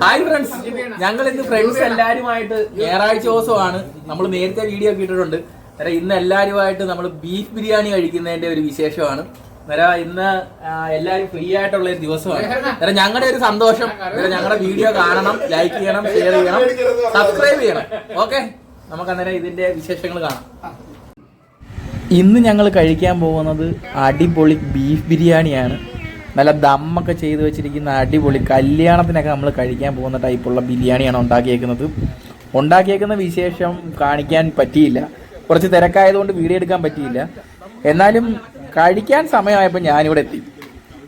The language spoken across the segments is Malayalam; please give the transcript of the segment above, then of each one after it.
ഹായ് ഫ്രണ്ട്സ് ഞങ്ങൾ ഇന്ന് ഫ്രണ്ട്സ് എല്ലാവരുമായിട്ട് ഞായറാഴ്ച ദിവസമാണ്. നമ്മൾ നേരത്തെ വീഡിയോ ഒക്കെ ഇട്ടിട്ടുണ്ട്. അന്നേരം ഇന്ന് എല്ലാവരുമായിട്ട് നമ്മൾ ബീഫ് ബിരിയാണി കഴിക്കുന്നതിന്റെ ഒരു വിശേഷമാണ്. അന്നേരം ഇന്ന് എല്ലാവരും ഫ്രീ ആയിട്ടുള്ള ഒരു ദിവസമാണ്. അന്നേരം ഞങ്ങളുടെ ഒരു സന്തോഷം. അന്നേരം ഞങ്ങളുടെ വീഡിയോ കാണണം ലൈക്ക് ചെയ്യണം ഷെയർ ചെയ്യണം സബ്സ്ക്രൈബ് ചെയ്യണം. ഓക്കെ നമുക്ക് അന്നേരം ഇതിന്റെ വിശേഷങ്ങൾ കാണാം. ഇന്ന് ഞങ്ങൾ കഴിക്കാൻ പോകുന്നത് അടിപൊളി ബീഫ് ബിരിയാണിയാണ്. നല്ല ദമ്മൊക്കെ ചെയ്ത് വെച്ചിരിക്കുന്ന അടിപൊളി കല്യാണത്തിനൊക്കെ നമ്മൾ കഴിക്കാൻ പോകുന്ന ടൈപ്പുള്ള ബിരിയാണിയാണ് ഉണ്ടാക്കിയേക്കുന്നത്. ഉണ്ടാക്കിയേക്കുന്ന വിശേഷം കാണിക്കാൻ പറ്റിയില്ല. കുറച്ച് തിരക്കായതുകൊണ്ട് വീഡിയോ എടുക്കാൻ പറ്റിയില്ല. എന്നാലും കഴിക്കാൻ സമയമായപ്പോൾ ഞാനിവിടെ എത്തി.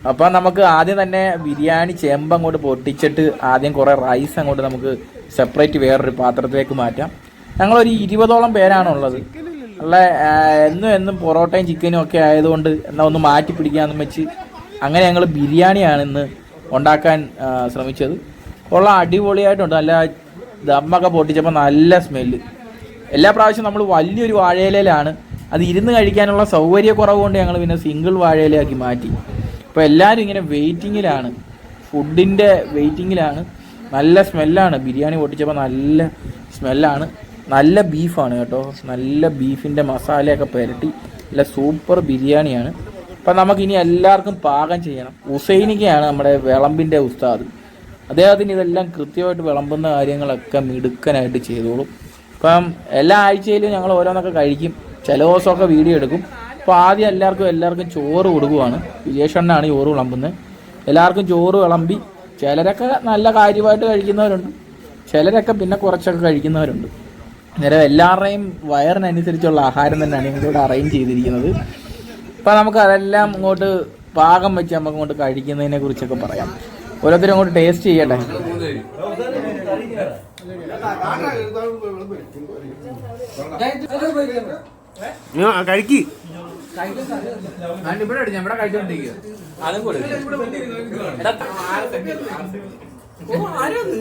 അപ്പോൾ നമുക്ക് ആദ്യം തന്നെ ബിരിയാണി ചെമ്പ് അങ്ങോട്ട് പൊട്ടിച്ചിട്ട് ആദ്യം കുറേ റൈസ് അങ്ങോട്ട് നമുക്ക് സെപ്പറേറ്റ് വേറൊരു പാത്രത്തിലേക്ക് മാറ്റാം. ഞങ്ങളൊരു ഇരുപതോളം പേരാണുള്ളത് ആ, എന്നും എന്നും പൊറോട്ടയും ചിക്കനും ഒക്കെ ആയതുകൊണ്ട് എന്നാൽ ഒന്ന് മാറ്റി പിടിക്കാമെന്ന് വെച്ച് അങ്ങനെ ഞങ്ങൾ ബിരിയാണിയാണ് ഇന്ന് ഉണ്ടാക്കാൻ ശ്രമിച്ചത്. ഉള്ള അടിപൊളിയായിട്ടുണ്ട്. നല്ല ദമ്മൊക്കെ പൊട്ടിച്ചപ്പോൾ നല്ല സ്മെല്ല്. എല്ലാ പ്രാവശ്യവും നമ്മൾ വലിയൊരു വാഴയിലയിലാണ്. അത് ഇരുന്ന് കഴിക്കാനുള്ള സൗകര്യക്കുറവ് കൊണ്ട് ഞങ്ങൾ പിന്നെ സിംഗിൾ വാഴയിലയാക്കി മാറ്റി. അപ്പോൾ എല്ലാവരും ഇങ്ങനെ വെയിറ്റിങ്ങിലാണ്. ഫുഡിന്റെ വെയിറ്റിങ്ങിലാണ്. നല്ല സ്മെല്ലാണ്. ബിരിയാണി പൊട്ടിച്ചപ്പോൾ നല്ല സ്മെല്ലാണ്. നല്ല ബീഫാണ് കേട്ടോ. നല്ല ബീഫിന്റെ മസാലയൊക്കെ പുരട്ടി. നല്ല സൂപ്പർ ബിരിയാണിയാണ്. അപ്പം നമുക്കിനി എല്ലാവർക്കും പാകം ചെയ്യണം. ഉസൈനിക്കയാണ് നമ്മുടെ വിളമ്പിന്റെ ഉസ്താദ്. അദ്ദേഹത്തിന് ഇതെല്ലാം കൃത്യമായിട്ട് വിളമ്പുന്ന കാര്യങ്ങളൊക്കെ മിടുക്കനായിട്ട് ചെയ്തോളും. ഇപ്പം എല്ലാ ആഴ്ചയിലും ഞങ്ങൾ ഓരോന്നൊക്കെ കഴിക്കും. ചില ദിവസമൊക്കെ വീഡിയോ എടുക്കും. അപ്പോൾ ആദ്യം എല്ലാവർക്കും എല്ലാവർക്കും ചോറ് കൊടുക്കുവാണ്. വിജേഷണ്ണാണ് ചോറ് വിളമ്പുന്നത്. എല്ലാവർക്കും ചോറ് വിളമ്പി ചിലരൊക്കെ നല്ല കാര്യമായിട്ട് കഴിക്കുന്നവരുണ്ട്. ചിലരൊക്കെ പിന്നെ കുറച്ചൊക്കെ കഴിക്കുന്നവരുണ്ട്. അന്നേരം എല്ലാവരുടെയും വയറിനനുസരിച്ചുള്ള ആഹാരം തന്നെയാണ് ഞങ്ങളിവിടെ അറേഞ്ച് ചെയ്തിരിക്കുന്നത്. അപ്പം നമുക്ക് അതെല്ലാം ഇങ്ങോട്ട് പാകം വെച്ച് നമുക്ക് ഇങ്ങോട്ട് കഴിക്കുന്നതിനെ കുറിച്ചൊക്കെ പറയാം ഓരോരുത്തരും അങ്ങോട്ട് ടേസ്റ്റ് ചെയ്യട്ടെ കഴിക്ക് സെക്കൻഡ്. ഓ, ആരാത്?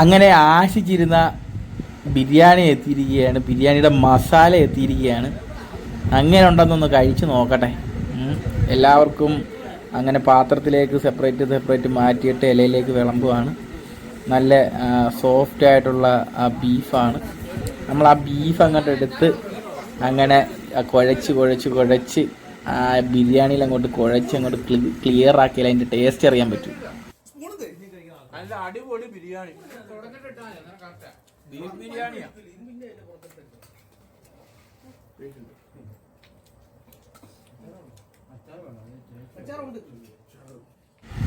അങ്ങനെ ആശിച്ചിരുന്ന ബിരിയാണി എത്തിയിരിക്കുകയാണ് ബിരിയാണിയുടെ മസാല എത്തിയിരിക്കുകയാണ്. അങ്ങനെ ഉണ്ടെന്നൊന്ന് കഴിച്ചു നോക്കട്ടെ. എല്ലാവർക്കും അങ്ങനെ പാത്രത്തിലേക്ക് സെപ്പറേറ്റ് സെപ്പറേറ്റ് മാറ്റിയിട്ട് ഇലയിലേക്ക് വിളമ്പുവാണ്. നല്ല സോഫ്റ്റ് ആയിട്ടുള്ള ആ ബീഫാണ്. നമ്മൾ ആ ബീഫ് അങ്ങോട്ട് എടുത്ത് അങ്ങനെ കുഴച്ച് കുഴച്ച് കുഴച്ച് ആ ബിരിയാണിയിൽ അങ്ങോട്ട് കുഴച്ച് അങ്ങോട്ട് ക്ലിയർ ആക്കിയാൽ അതിന്റെ ടേസ്റ്റ് അറിയാൻ പറ്റും. അടിപൊളി ബിരിയാണി. ബീഫ് ബിരിയാണിയാ?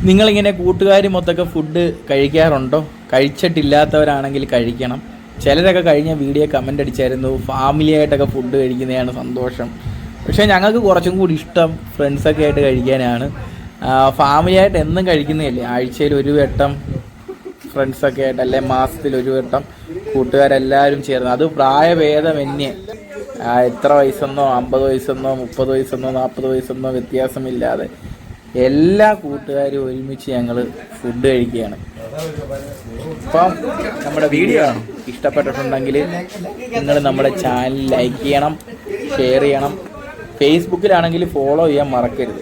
നിങ്ങളിങ്ങനെ കൂട്ടുകാർ മൊത്തമൊക്കെ ഫുഡ് കഴിക്കാറുണ്ടോ? കഴിച്ചിട്ടില്ലാത്തവരാണെങ്കിൽ കഴിക്കണം. ചിലരൊക്കെ കഴിഞ്ഞ വീഡിയോ കമന്റ് അടിച്ചായിരുന്നു ഫാമിലി ആയിട്ടൊക്കെ ഫുഡ് കഴിക്കുന്നതാണ് സന്തോഷം. പക്ഷേ ഞങ്ങൾക്ക് കുറച്ചും കൂടി ഇഷ്ടം ഫ്രണ്ട്സൊക്കെ ആയിട്ട് കഴിക്കാനാണ്. ഫാമിലി ആയിട്ട് എന്നും കഴിക്കുന്നതല്ലേ? ആഴ്ചയിൽ ഒരു വട്ടം ഫ്രണ്ട്സൊക്കെ ആയിട്ട് അല്ലെ മാസത്തിൽ ഒരു വട്ടം കൂട്ടുകാരെല്ലാവരും ചേർന്ന്. അത് പ്രായഭേദമന്യേ. എത്ര വയസ്സെന്നോ അമ്പത് വയസ്സെന്നോ മുപ്പത് വയസ്സെന്നോ നാൽപ്പത് വയസ്സെന്നോ വ്യത്യാസമില്ലാതെ എല്ലാ കൂട്ടുകാരും ഒരുമിച്ച് ഞങ്ങൾ ഫുഡ് കഴിക്കുകയാണ്. അപ്പം നമ്മുടെ വീഡിയോ ഇഷ്ടപ്പെട്ടിട്ടുണ്ടെങ്കിൽ നിങ്ങൾ നമ്മുടെ ചാനൽ ലൈക്ക് ചെയ്യണം ഷെയർ ചെയ്യണം. ഫേസ്ബുക്കിലാണെങ്കിൽ ഫോളോ ചെയ്യാൻ മറക്കരുത്.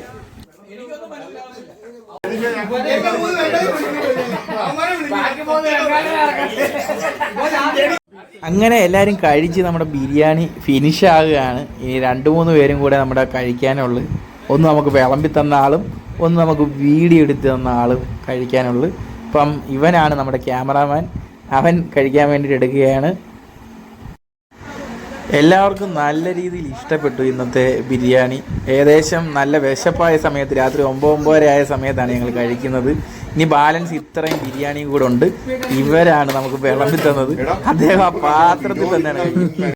അങ്ങനെ എല്ലാവരും കഴിച്ച് നമ്മുടെ ബിരിയാണി ഫിനിഷ് ആകുകയാണ്. ഇനി രണ്ട് മൂന്ന് പേരും കൂടെ നമ്മുടെ കഴിക്കാനുള്ളു. ഒന്ന് നമുക്ക് വിളമ്പി തന്ന ആളും ഒന്ന് നമുക്ക് വീഡിയോ എടുത്ത് തന്ന ആളും കഴിക്കാനുള്ളു. അപ്പം ഇവനാണ് നമ്മുടെ ക്യാമറാമാൻ അവൻ കഴിക്കാൻ വേണ്ടിയിട്ട് എടുക്കുകയാണ്. എല്ലാവർക്കും നല്ല രീതിയിൽ ഇഷ്ടപ്പെട്ടു ഇന്നത്തെ ബിരിയാണി. ഏകദേശം നല്ല വിശപ്പായ സമയത്ത് രാത്രി ഒമ്പത് ഒമ്പതര ആയ സമയത്താണ് ഞങ്ങൾ കഴിക്കുന്നത്. ഇനി ബാലൻസ് ഇത്രയും ബിരിയാണിയും കൂടെ ഉണ്ട്. ഇവരാണ് നമുക്ക് വിളമ്പി തന്നത്. അദ്ദേഹം ആ പാത്രത്തിൽ തന്നെയാണ്